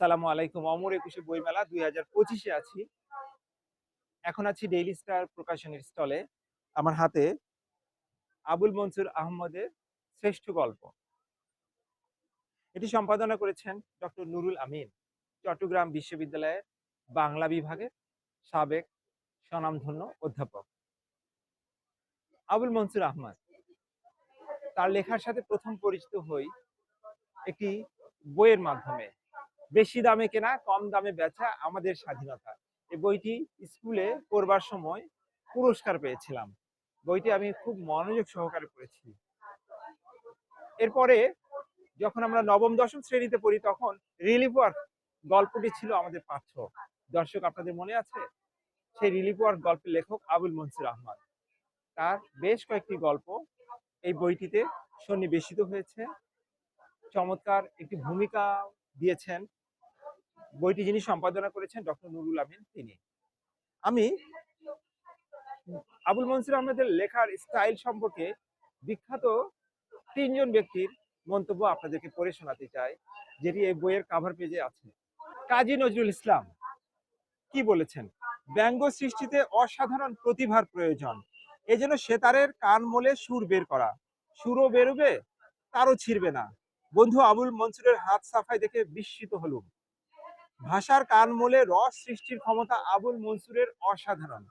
আসসালামু আলাইকুম। অমর একুশে বইমেলা দুই হাজার পঁচিশে আছি। এখন আছি ডেইলি স্টার প্রকাশনের স্টলে। আমার হাতে আবুল মনসুর আহমদের শ্রেষ্ঠ গল্প। এটি সম্পাদনা করেছেন ডক্টর নুরুল আমিন। চট্টগ্রাম বিশ্ববিদ্যালয়ের বাংলা বিভাগের সাবেক স্বনামধন্য অধ্যাপক। আবুল মনসুর আহমদ, তার লেখার সাথে প্রথম পরিচিত হই একটি বইয়ের মাধ্যমে। বেশি দামে কেনা, কম দামে বেচা আমাদের স্বাধীনতা। এই বইটি স্কুলে পড়বার সময় পুরস্কার পেয়েছিলাম। বইটি আমি খুব মনোযোগ সহকারে পড়েছি। এরপরে যখন আমরা নবম, দশম শ্রেণীতে পড়ি, তখন রিলিফ ওয়ার্ক গল্পটি ছিল আমাদের পাঠ্য। দর্শক, আপনাদের মনে আছে? সেই রিলিফ ওয়ার্ক গল্পের লেখক আবুল মনসুর আহমদ। তার বেশ কয়েকটি গল্প এই বইটিতে সন্নিবেশিত হয়েছে। চমৎকার একটি ভূমিকা দিয়েছেন বইটি যিনি সম্পাদনা করেছেন ডক্টর নুরুল আমিন, তিনি। আমি আবুল মনসুর আহমেদের লেখার স্টাইল সম্পর্কে বিখ্যাত তিনজন ব্যক্তির মন্তব্য আপনাদেরকে পড়ে শোনাতে চাই, যেটি এই বইয়ের কাভার পেজে আছে। কাজী নজরুল ইসলাম, কি বলেছেন? ব্যঙ্গ সৃষ্টিতে অসাধারণ প্রতিভার প্রয়োজন এজন্য সেতারের কান মোলে সুর বের করা। সুরও বেরোবে, তারও ছিড়বে না। বন্ধু আবুল মনসুরের হাত সাফাই দেখে বিস্মিত হলুম। ভাষার কান মোলে রস সৃষ্টির ক্ষমতা আবুল মনসুরের অসাধারণ।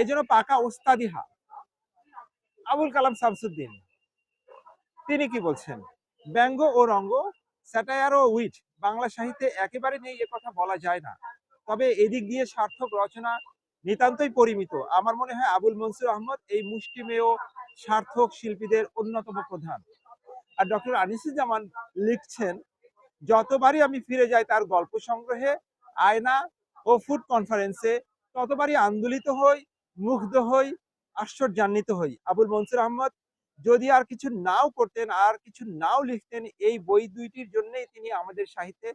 এজন্য পাকা ওস্তাদিহা আবুল কালাম শামসুদ্দিন, তিনি কি বলছেন? ব্যঙ্গ ও রঙ্গ, স্যাটায়ার ও উইট, বাংলা সাহিত্যে একেবারে নেই, এ কথা বলা যায় না। তবে এদিক দিয়ে সার্থক রচনা নিতান্তই পরিমিত। আমার মনে হয় আবুল মনসুর আহমদ এই মুষ্টিমেয়, সার্থক শিল্পীদের অন্যতম প্রধান। আর ডক্টর আনিসুজ্জামান লিখছেন যতবারই আমি ফিরে যাই তার গল্প সংগ্রহে, আয়না ও ফুড কনফারেন্সে ততবারই আন্দোলিত হই, মুগ্ধ হই, আশ্চর্যান্বিত হই। আবুল মনসুর আহমদ, যদি আর কিছু নাও করতেন, আর কিছু নাও লিখতেন, এই বই দুইটির জন্যই তিনি আমাদের সাহিত্যে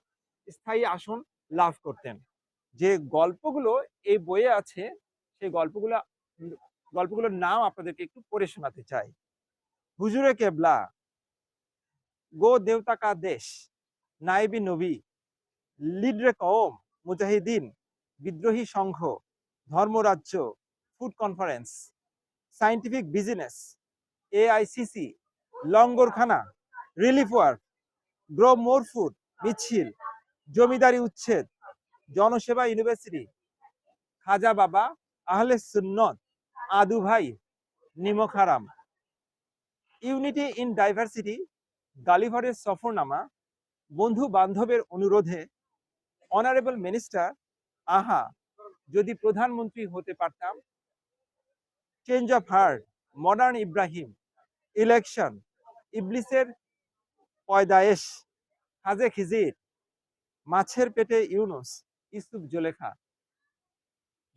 স্থায়ী আসন লাভ করতেন। যে গল্পগুলো এই বইয়ে আছে, সেই গল্পগুলো, গল্পগুলোর নাম আপনাদেরকে একটু পড়ে শোনাতে চাই। হুজুরে কেবলা, গো দেবতা কা দেশ নাইবি নবী, লিডরে কওম, মুজাহিদিন, বিদ্রোহী সংঘ, ধর্মরাজ্য, food conference scientific business, AICC, লঙ্গরখানা, relief work grow more food, মিছিল, জমিদারি উচ্ছেদ, জনসেবা ইউনিভার্সিটি, খাজা বাবা, আহলে সুন্নত, আদু ভাই, নিমখারাম। ইউনিটি ইন ডাইভার্সিটি, গালিভারের সফরনামা বন্ধু বান্ধবের অনুরোধে অনারেবল মিনিস্টার আহা, যদি প্রধানমন্ত্রী হতে পারতাম change of heart modern Ibrahim election ইবলিসের পয়দায়েশ হাজে খিজির, মাছের পেটে ইউনুস ইসুফ জোলেখা।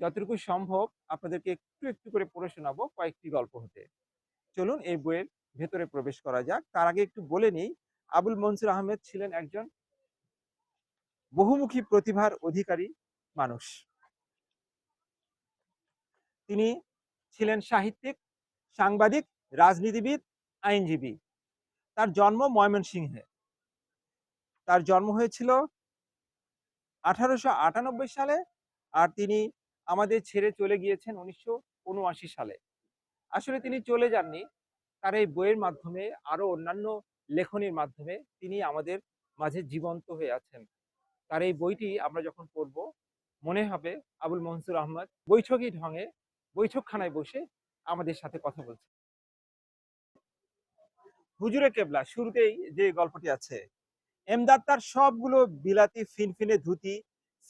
যতটুকু সম্ভব আপনাদেরকে একটু একটু করে পড়ে শোনাবো কয়েকটি গল্প হতে। চলুন এই বইয়ের ভেতরে প্রবেশ করা যাক। তার আগে একটু বলে নিই আবুল মনসুর আহমেদ ছিলেন একজন বহুমুখী প্রতিভার অধিকারী মানুষ। তিনি ছিলেন সাহিত্যিক, সাংবাদিক, রাজনীতিবিদ, আইনজীবী। তার জন্ম ময়মনসিংহে। তার জন্ম হয়েছিল আঠারোশো আটানব্বই সালে আর তিনি আমাদের ছেড়ে চলে গিয়েছেন উনিশশো উনআশি সালে। আসলে তিনি চলে যাননি। তার এই বইয়ের মাধ্যমে আরও অন্যান্য লেখনীর মাধ্যমে তিনি আমাদের মাঝে জীবন্ত হয়ে আছেন। তার এই বইটি আমরা যখন পড়ব, মনে হবে আবুল মনসুর আহমদ বৈঠকি ঢঙে বৈঠকখানায় বসে আমাদের সাথে কথা বলছে হুজুরে কেবলা, শুরুতেই যে গল্পটি আছে, এমদাদ তার সবগুলো বিলাতি ফিনফিনে ধুতি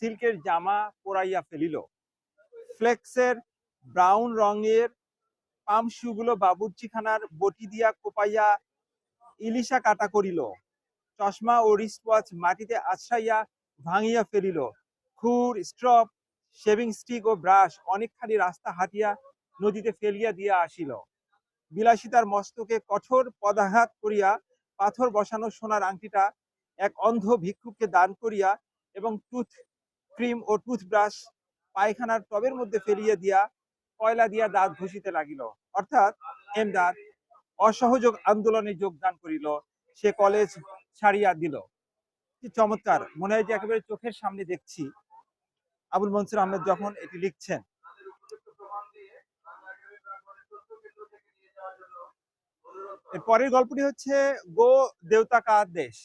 সিল্কের জামা পরাইয়া ফেলিল। ফ্লেক্সের ব্রাউন রঙের পাম শুগুলো বাবুর্চিখানার বটি দিয়া কোপাইয়া ইলিশা কাটা করিল। চশমা ও রিস্টওয়াচ মাটিতে আছড়াইয়া ভাঙিয়া ফেলিল। খুর স্ট্রপ শেভিং স্টিক ও ব্রাশ অনেকখানি রাস্তা হাঁটিয়া নদীতে ফেলিয়া দিয়া আসিল। বিলাসিতার মস্তকে কঠোর পদাঘাত করিয়া পাথর বসানো সোনার আংটিটা এক অন্ধ ভিক্ষুককে দান করিয়া এবং টুথ ক্রিম ও টুথব্রাশ পায়খানার টবের মধ্যে ফেলিয়া দিয়া, কয়লা দিয়া দাঁত ঘষিতে লাগিল। অর্থাৎ, এমদাদ অসহযোগ আন্দোলনে যোগদান করিল। সে কলেজ ছাড়িয়া দিল। কি চমৎকার! মনে হয় যে একেবারে চোখের সামনে দেখছি। আবুল মনসুর আহমেদ যখন এটি লিখছেন পরের গল্পটি হচ্ছে, গো দেবতা কা দেশ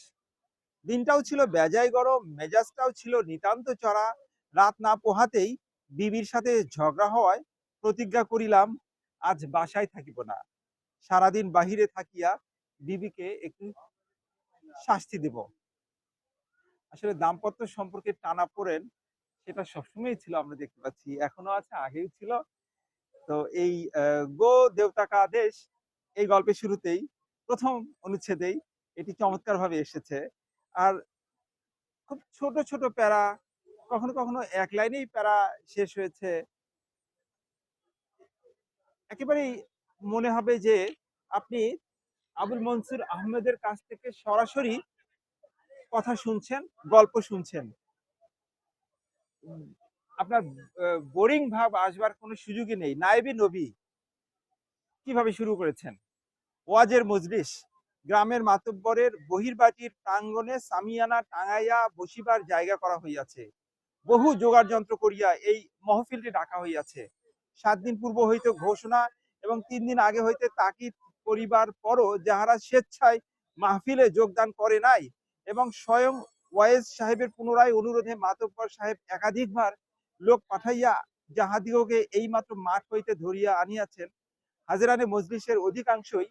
দিনটাও ছিল বেজায় গরম, মেজাজটাও ছিল নিতান্ত চড়া। রাত না পোহাতেই বিবির সাথে ঝগড়া হওয়ায় প্রতিজ্ঞা করিলাম, আজ বাসায় থাকিব না। সারাদিন বাহিরে থাকিয়া বিবিকে একটু শাস্তি দেব। আসলে দাম্পত্য সম্পর্কে টানা পড়েন, সেটা সবসময় ছিল, আমরা দেখতে পাচ্ছি। এখনও আছে, আগেও ছিল। তো এই গো দেবতাকা দেশ এই গল্পের শুরুতেই, প্রথম অনুচ্ছেদেই এটি চমৎকার ভাবে এসেছে। আর খুব ছোট ছোট প্যারা, কখনো কখনো এক লাইনেই প্যারা শেষ হয়েছে। একেবারেই মনে হবে যে আপনি আবুল মনসুর আহমেদের কাছ থেকে সরাসরি কথা শুনছেন, গল্প শুনছেন। আপনার বোরিং ভাব আসবার কোনো সুযোগই নেই। নায়েবি নবী কীভাবে শুরু করেছেন? ওয়াজের মজলিস, গ্রামের মাতব্বরের বহির্বাটির প্রাঙ্গণে সামিয়ানা টাঙাইয়া বসিবার জায়গা করা হইয়াছে। বহু জোগাড় যন্ত্র করিয়া এই মহফিলটি ডাকা হইয়াছে। সাত দিন পূর্ব হইতে ঘোষণা এবং তিন দিন আগে হইতে তাকিদ করিবার পরও যাহারা স্বেচ্ছায় মাহফিলে যোগদান করে নাই এবং স্বয়ং ওয়াইজ সাহেবের পুনরায় অনুরোধে মাতব্বর সাহেব একাধিকবার লোক পাঠাইয়া যাহাদিগকে এইমাত্র মাঠ হইতে ধরিয়া আনিয়াছেন, হাজিরানে মজলিসের অধিকাংশই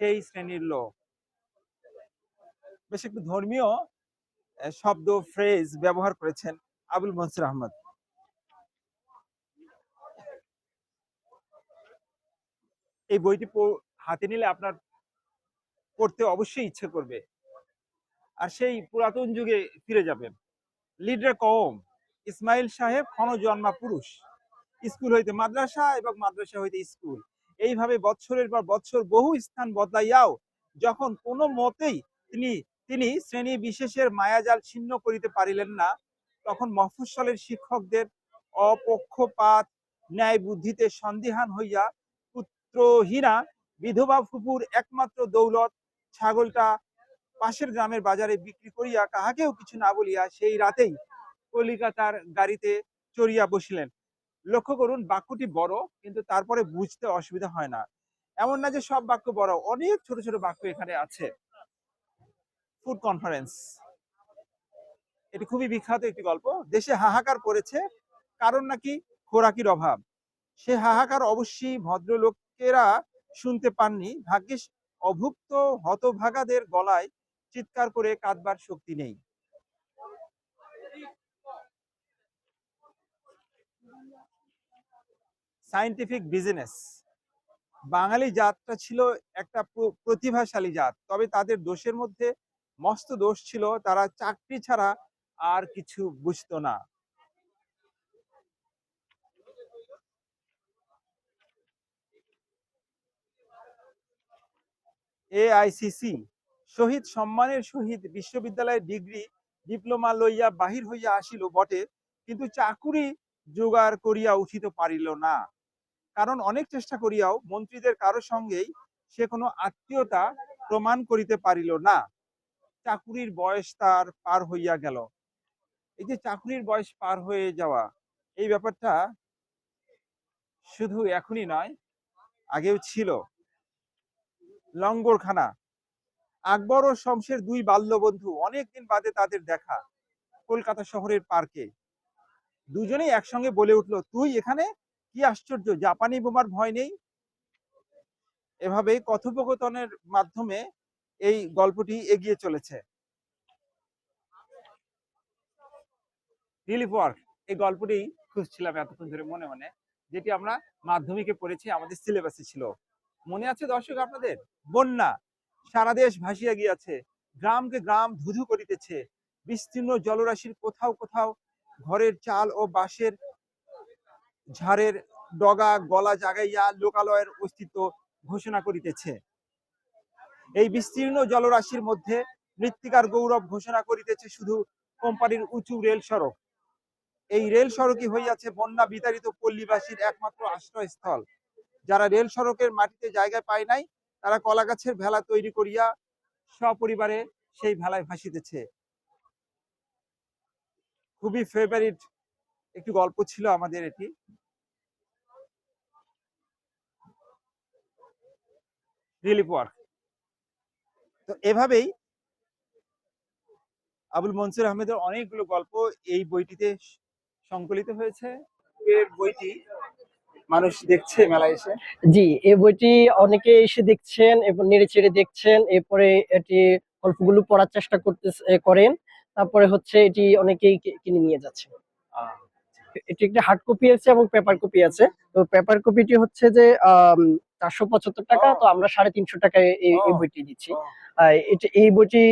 সেই শ্রেণির লোক। বেশ একটু ধর্মীয় শব্দ ফ্রেজ ব্যবহার করেছেন আবুল মনসুর আহমদ। এই বইটি হাতে নিলে আপনার পড়তে অবশ্যই ইচ্ছে করবে। আর সেই পুরাতন যুগে ফিরে যাবেন। লিডার কওম, ইসমাইল সাহেব ক্ষণ জন্মা পুরুষ। স্কুল হইতে মাদ্রাসা এবং মাদ্রাসা হইতে স্কুল। এইভাবে বৎসরের পর বৎসর বহু স্থান বদলাইয়াও যখন কোনো মতেই তিনি তিনি শ্রেণি বিশেষের মায়াজাল ছিন্ন করিতে পারিলেন না, তখন মফস্বলের শিক্ষকদের অপক্ষপাত ন্যায় বুদ্ধিতে সন্দিহান হইয়া পুত্রহীনা বিধবা ফুপুর একমাত্র দৌলত। ছাগলটা পাশের গ্রামের বাজারে বিক্রি করিয়া কাহাকেও কিছু না বলিয়া সেই রাতেই কলিকাতার গাড়িতে চড়িয়া বসিলেন। লক্ষ্য করুন, বাক্যটি বড়, কিন্তু তারপরে বুঝতে অসুবিধা হয় না। এমন না যে সব বাক্য বড়, অনেক ছোট ছোট বাক্য এখানে আছে। ফুড কনফারেন্স এটি খুবই বিখ্যাত একটি গল্প। দেশে হাহাকার পড়েছে কারণ নাকি খোরাকির অভাব। সে হাহাকার অবশ্যই ভদ্রলোকেরা শুনতে পাননি। ভাগ্যিস অভুক্ত হতভাগাদের গলায় চিৎকার করে কাঁদবার শক্তি নেই। সায়েন্টিফিক বিজনেস বাঙালি জাতটা ছিল একটা প্রতিভাশালী জাত। তবে তাদের দোষের মধ্যে মস্ত দোষ ছিল, তারা চাকরি ছাড়া আর কিছু বুঝতো না। এআইসিসি, শহীদ সম্মানের সহিত বিশ্ববিদ্যালয়ের ডিগ্রি, ডিপ্লোমা লইয়া বাহির হইয়া আসিল বটে, কিন্তু চাকুরি জোগাড় করিয়া উঠিত পারিল না। কারণ অনেক চেষ্টা করিয়াও মন্ত্রীদের কারও সঙ্গেই সে কোনো আত্মীয়তা প্রমাণ করিতে পারিল না। চাকুরির বয়স তার পার হইয়া গেল। এই যে চাকুরির বয়স পার হয়ে যাওয়া, এই ব্যাপারটা শুধু এখনই নয়, আগেও ছিল। লঙ্গরখানা। আকবর ও শমশের দুই বাল্যবন্ধু অনেকদিন বাদে তাদের দেখা কলকাতা শহরের পার্কে। দুজনেই একসঙ্গে বলে উঠল, তুই এখানে? কি আশ্চর্য, জাপানি বোমার ভয় নেই? এভাবে কথোপকথনের মাধ্যমে এই গল্পটি এগিয়ে চলেছে। রিলিফ ওয়ার্ক এই গল্পটি খুঁজছিলাম এতক্ষণ ধরে মনে মনে, যেটি আমরা মাধ্যমিকে পড়েছি, আমাদের সিলেবাসে ছিল। মনে আছে দর্শক আপনাদের? বন্যা সারা দেশ ভাসিয়া গিয়াছে, গ্রামকে গ্রাম ধুধু করিতেছে, বিস্তীর্ণ জলরাশির কোথাও কোথাও ঘরের চাল ও বাঁশের ঝাড়ের ডগা গলা জাগাইয়া লোকালয়ের অস্তিত্ব ঘোষণা করিতেছে। এই বিস্তীর্ণ জলরাশির মধ্যে মৃত্তিকার গৌরব ঘোষণা করিতেছে শুধু কোম্পানির উঁচু রেল সড়ক। এই রেল সড়কই হইয়াছে বন্যা বিতাড়িত পল্লীবাসীর একমাত্র আশ্রয়স্থল। যারা রেল সড়কের মাটিতে জায়গা পায় নাই, তারা কলা গাছের ভেলা তৈরি করিয়া সপরিবারে সেই ভেলায় ভাসিতেছে। খুবই ফেভারিট একটি গল্প ছিল আমাদের এটি। রিলিফ ওয়ার্ক তো এভাবেই আবুল মনসুর আহমেদের অনেকগুলো গল্প এই বইটিতে সংকলিত হয়েছে। এর বইটি মানুষ দেখছে মেলায় এসে? জি এই বইটি অনেকে এসে দেখছেন এবং নেড়ে চেড়ে দেখছেন। এরপরে এটি গল্পগুলো পড়ার চেষ্টা করতে করেন। তারপরে হচ্ছে এটি অনেকেই কিনে নিয়ে যাচ্ছে। এটি একটা হার্ড কপি আছে এবং পেপার কপি আছে। তো পেপার কপিটি হচ্ছে যে চারশো পঁচাত্তর টাকা তো আমরা সাড়ে তিনশো টাকায় এই বইটি দিচ্ছি। এই বইটি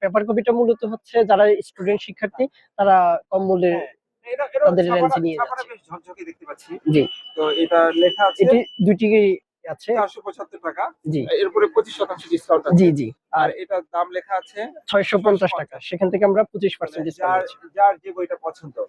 পেপার কপিটা মূলত হচ্ছে যারা স্টুডেন্ট শিক্ষার্থী তারা কম মূল্যে ছাপাটা- রেঞ্জে নিয়ে যাচ্ছে। জি। তো এটা লেখা আছে এটি দুটি আছে। চারশো পঁচাত্তর টাকা। জি। এরপরে পঁচিশ শতাংশ ডিসকাউন্ট আছে। জি জি। আর এটার দাম লেখা আছে ছয়শো পঞ্চাশ টাকা। সেখান থেকে আমরা পঁচিশ পার্সেন্ট যার যার যে বইটা পছন্দ।